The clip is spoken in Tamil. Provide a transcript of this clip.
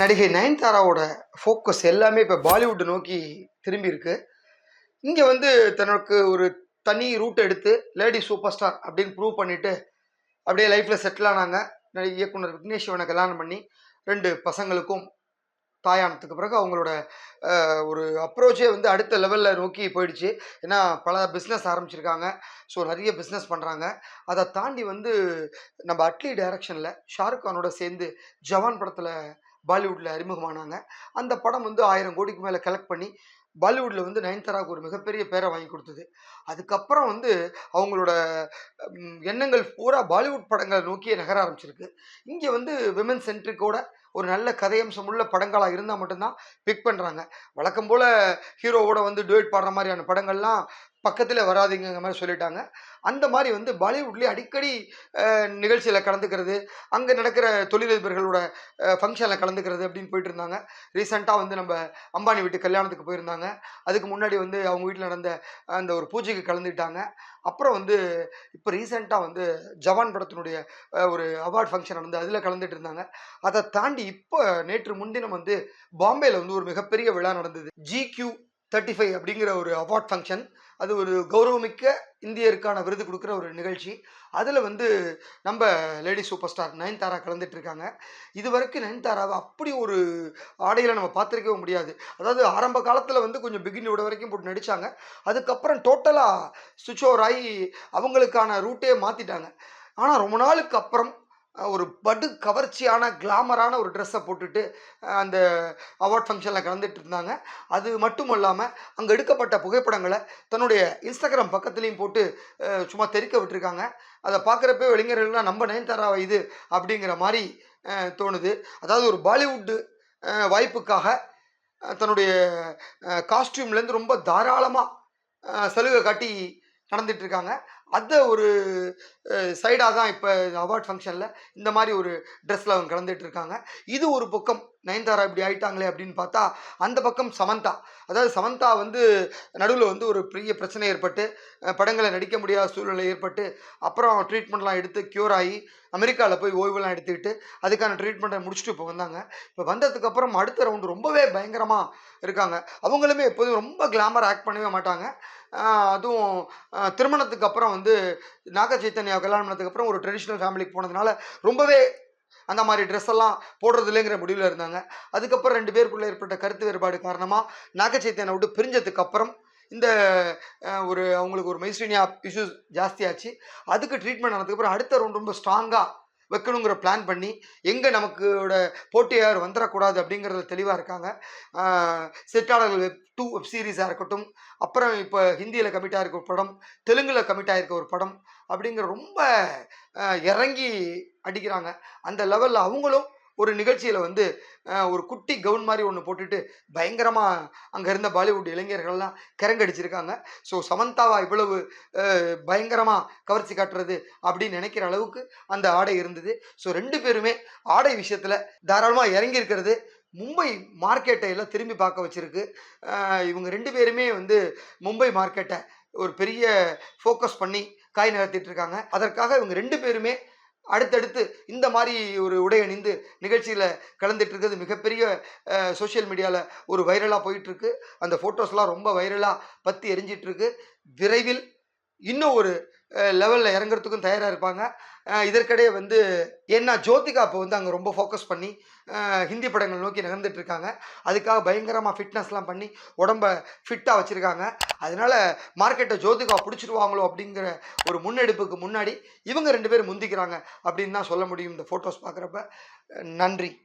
நடிகை நயன்தாராவோட ஃபோக்கஸ் எல்லாமே இப்போ பாலிவுட் நோக்கி திரும்பி இருக்கு. இங்கே வந்து தனக்கு ஒரு தனி ரூட் எடுத்து லேடி சூப்பர் ஸ்டார் அப்படின்னு ப்ரூவ் பண்ணிவிட்டு அப்படியே லைஃப்பில் செட்டில் ஆனாங்க. இயக்குனர் விக்னேஷ் சிவனை கல்யாணம் பண்ணி ரெண்டு பசங்களுக்கும் தாயானதுக்கு பிறகு அவங்களோட ஒரு அப்ரோச்சே வந்து அடுத்த லெவலில் நோக்கி போயிடுச்சு. ஏன்னா பல பிஸ்னஸ் ஆரம்பிச்சிருக்காங்க. ஸோ நிறைய பிஸ்னஸ் பண்ணுறாங்க அதை தாண்டி வந்து நம்ம அட்லி டைரக்ஷனில் ஷாருக் கானோட சேர்ந்து ஜவான் படத்தில் பாலிவுட்டில் அறிமுகமானாங்க. அந்த படம் வந்து ஆயிரம் கோடிக்கு மேலே கலெக்ட் பண்ணி பாலிவுட்டில் வந்து நயன்தாராவுக்கு ஒரு மிகப்பெரிய பேரை வாங்கி கொடுத்தது. அதுக்கப்புறம் வந்து அவங்களோட எண்ணங்கள் பூரா பாலிவுட் படங்களை நோக்கியே நகர ஆரம்பிச்சிருக்கு. இங்கே வந்து விமன் சென்ட்ரிக்கோட ஒரு நல்ல கதையம்சம் உள்ள படங்களாக இருந்தால் மட்டும்தான் பிக் பண்ணுறாங்க வழக்கம் போல் ஹீரோவோட வந்து டுவேட் பாடுற மாதிரியான படங்கள்லாம் பக்கத்தில் வராதிங்கிற மாதிரி சொல்லிட்டாங்க. அந்த மாதிரி வந்து பாலிவுட்லேயே அடிக்கடி நிகழ்ச்சியில் கலந்துக்கிறது அங்கே நடக்கிற தொழிலதிபர்களோட ஃபங்க்ஷனில் கலந்துக்கிறது அப்படின்னு போயிட்டு இருந்தாங்க. ரீசெண்டாக வந்து நம்ம அம்பானி வீட்டு கல்யாணத்துக்கு போயிருந்தாங்க. அதுக்கு முன்னாடி வந்து அவங்க வீட்டில் நடந்த அந்த ஒரு பூஜைக்கு கலந்துக்கிட்டாங்க. அப்புறம் வந்து இப்போ ரீசெண்டாக வந்து ஜவான் படத்தினுடைய ஒரு அவார்ட் ஃபங்க்ஷன் நடந்து அதில் கலந்துட்டு இருந்தாங்க. அதை தாண்டி இப்போ நேற்று முன்தினம் வந்து பாம்பேயில் வந்து ஒரு மிகப்பெரிய விழா நடந்தது. ஜிக்யூ தேர்ட்டி ஃபைவ் அப்படிங்கிற ஒரு அவார்ட் ஃபங்க்ஷன் அது ஒரு கௌரவமிக்க இந்தியருக்கான விருது கொடுக்குற ஒரு நிகழ்ச்சி. அதில் வந்து நம்ம லேடி சூப்பர் ஸ்டார் நயன்தாரா கலந்துட்டு இருக்காங்க இது வரைக்கும் நயன்தாராவை அப்படி ஒரு ஆடையில் நம்ம பார்த்துருக்கவே முடியாது. அதாவது ஆரம்ப காலத்தில் வந்து கொஞ்சம் பிகினியோட வரைக்கும் போட்டு நடித்தாங்க அதுக்கப்புறம் டோட்டலாக சுவிட்ச் ஓவர் ஆகி அவங்களுக்கான ரூட்டே மாற்றிட்டாங்க ஆனால் ரொம்ப நாளுக்கு அப்புறம் ஒரு படு கவர்ச்சியான கிளாமரான ஒரு ட்ரெஸ்ஸை போட்டுட்டு அந்த அவார்ட் ஃபங்க்ஷனில் கலந்துட்டு இருந்தாங்க. அது மட்டும் இல்லாமல் அங்கே எடுக்கப்பட்ட புகைப்படங்களை தன்னுடைய இன்ஸ்டாகிராம் பக்கத்துலேயும் போட்டு சும்மா தெறிக்க விட்டுருக்காங்க. அதை பார்க்குறப்ப இளைஞர்கள்லாம் நம்ம நயன்தாராவை இது? அப்படிங்கிற மாதிரி தோணுது. அதாவது ஒரு பாலிவுட்டு வாய்ப்புக்காக தன்னுடைய காஸ்டியூம்லேருந்து ரொம்ப தாராளமாக சலுகை காட்டி நடந்துட்டு அந்த அதை ஒரு சைடாக தான் இப்போ அவார்ட் ஃபங்க்ஷனில் இந்த மாதிரி ஒரு ட்ரெஸ்ஸில் அவங்க கலந்துட்டு இருக்காங்க. இது ஒரு பக்கம் நயன்தாரா இப்படி ஆயிட்டாங்களே அப்படின்னு பார்த்தா அந்த பக்கம் சமந்தா. அதாவது சமந்தா வந்து நடுவில் வந்து ஒரு பெரிய பிரச்சனை ஏற்பட்டு படங்களை நடிக்க முடியாத சூழ்நிலை ஏற்பட்டு அப்புறம் ட்ரீட்மெண்ட்லாம் எடுத்து க்யூர் ஆகி அமெரிக்காவில் போய் ஓய்வுலாம் எடுத்துக்கிட்டு அதுக்கான ட்ரீட்மெண்ட்டை முடிச்சுட்டு இப்போ வந்தாங்க. இப்போ வந்ததுக்கப்புறம் அடுத்த ரவுண்டு ரொம்பவே பயங்கரமாக இருக்காங்க. அவங்களுமே எப்போதும் ரொம்ப கிளாமர் ஆக்ட் பண்ணவே மாட்டாங்க. அதுவும் திருமணத்துக்கு அப்புறம் வந்து நாக சைத்தன்யா கல்யாணம் பண்ணதுக்கு அப்புறம் ஒரு ட்ரெடிஷ்னல் ஃபேமிலிக்கு போனதுனால ரொம்பவே அந்த மாதிரி ட்ரெஸ் எல்லாம் போடுறது இல்லைங்கிற முடிவில் இருந்தாங்க. அதுக்கப்புறம் ரெண்டு பேருக்குள்ளே ஏற்பட்ட கருத்து வேறுபாடு காரணமாக நாக சைத்தன்யா விட்டு பிரிஞ்சதுக்கு அப்புறம் இந்த ஒரு அவங்களுக்கு ஒரு மைஸ்ரீனியா இஷ்யூஸ் ஜாஸ்தியாச்சு. அதுக்கு ட்ரீட்மெண்ட் ஆனதுக்கப்புறம் அடுத்த ரவுண்ட் ரொம்ப ஸ்ட்ராங்காக வைக்கணுங்கிற பிளான் பண்ணி எங்கே நமக்கோட போட்டியார் வந்துடக்கூடாது அப்படிங்கிறத தெளிவாக இருக்காங்க. செட்டாளர்கள் வெப் டூ வெப் சீரிஸாக இருக்கட்டும் அப்புறம் இப்போ ஹிந்தியில் கமிட் ஆகிருக்க ஒரு படம் தெலுங்கில் கமிட் ஆகிருக்க ஒரு படம் அப்படிங்கிற ரொம்ப இறங்கி அடிக்கிறாங்க. அந்த லெவலில் அவங்களும் ஒரு நிகழ்ச்சியில் வந்து ஒரு குட்டி கவுன் மாதிரி ஒன்று போட்டுட்டு பயங்கரமாக அங்கே இருந்த பாலிவுட் இளைஞர்கள்லாம் கரங்கடிச்சிருக்காங்க ஸோ சமந்தாவா இவ்வளவு பயங்கரமாக கவர்ச்சி காட்டுறது அப்படின்னு நினைக்கிற அளவுக்கு அந்த ஆடை இருந்தது. ஸோ ரெண்டு பேருமே ஆடை விஷயத்தில் தாராளமாக இறங்கி இருக்கிறது மும்பை மார்க்கெட்டை எல்லாம் திரும்பி பார்க்க வச்சுருக்கு. இவங்க ரெண்டு பேருமே வந்து மும்பை மார்க்கெட்டை ஒரு பெரிய ஃபோக்கஸ் பண்ணி காய் நகர்த்திட்டு இருக்காங்க. அதற்காக இவங்க ரெண்டு பேருமே அடுத்தடுத்து இந்த மாதிரி ஒரு உடை அணிந்து நிகழ்ச்சியில் கலந்துட்டு இருக்கிறது மிகப்பெரிய சோஷியல் மீடியாவில் ஒரு வைரலாக போயிட்டுருக்கு. அந்த ஃபோட்டோஸ்லாம் ரொம்ப வைரலாக பற்றி எரிஞ்சிட்ருக்கு விரைவில் இன்னும் ஒரு லெவலில் இறங்குறதுக்கும் தயாராக இருப்பாங்க. இதற்கிடையே வந்து ஏன்னா ஜோதிகா இப்போ வந்து அங்கே ரொம்ப ஃபோக்கஸ் பண்ணி ஹிந்தி படங்கள் நோக்கி நகர்ந்துட்டு இருக்காங்க. அதுக்காக பயங்கரமாக ஃபிட்னஸ்லாம் பண்ணி உடம்ப ஃபிட்டாக வச்சுருக்காங்க. அதனால மார்க்கெட்டை ஜோதிகா பிடிச்சிருவாங்களோ அப்படிங்கிற ஒரு முன்னெடுப்புக்கு முன்னாடி இவங்க ரெண்டு பேரும் முந்திக்கிறாங்க அப்படின்னு தான் சொல்ல முடியும் இந்த ஃபோட்டோஸ் பார்க்குறப்ப. நன்றி.